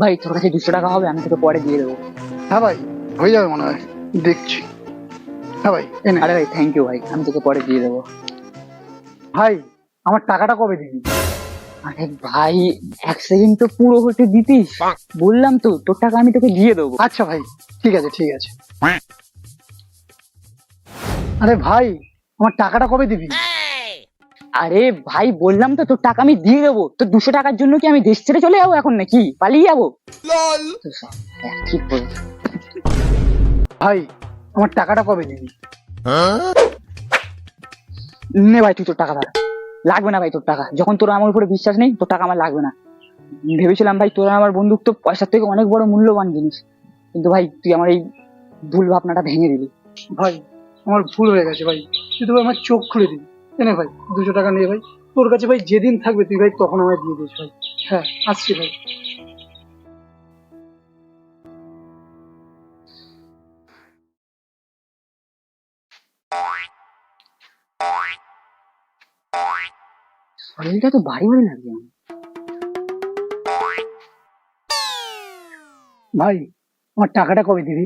ভাই তোর কাছে দুশো টাকা হবে আমি তোকে পরে দিয়ে দেবো। হ্যাঁ ভাই হয়ে যাবে মনে হয়। দেখছি। হ্যাঁ ভাই এনে আরে ভাই থ্যাংক ইউ ভাই আমি তোকে পরে দিয়ে দেবো। ভাই আমার টাকাটা কবে দিবি? আরে ভাই এক সেকেন্ড তো পুরো হতে দিতিস। বললাম তো তোর টাকা আমি তোকে দিয়ে দেবো। আচ্ছা ভাই ঠিক আছে ঠিক আছে। আরে ভাই আমার টাকাটা কবে দিবি? আরে ভাই বললাম তো তোর টাকা আমি দিয়ে দেবো। তো দুশো টাকার জন্য কি আমি দেশ ছেড়ে চলে যাব এখন নাকি? পালিয়ে যাব? বল ভাই আমার টাকাটা কবে দিবি নে ভাই তুই তোর টাকা ধর লাগবে না ভাই তোর টাকা। যখন তোর আমার উপরে বিশ্বাস নেই তোর টাকা আমার লাগবে না। ভেবেছিলাম ভাই তোর আমার বন্ধুত্ব পয়সার থেকে অনেক বড় মূল্যবান জিনিস। কিন্তু ভাই তুই আমার এই ভুল ভাবনাটা ভেঙে দিলি। ভাই আমার ভুল হয়ে গেছে ভাই। তুই তো আমার চোখ খুলে দিবি। এনে ভাই দুশো টাকা নিয়ে ভাই। তোর কাছে ভাই যেদিন থাকবে তুই ভাই তখন আমায় দিয়ে দিস ভাই। হ্যাঁ আসছি ভাই। শরীরটা তো ভারী ভারী লাগছে ভাই আমার টাকাটা কবে দিবি?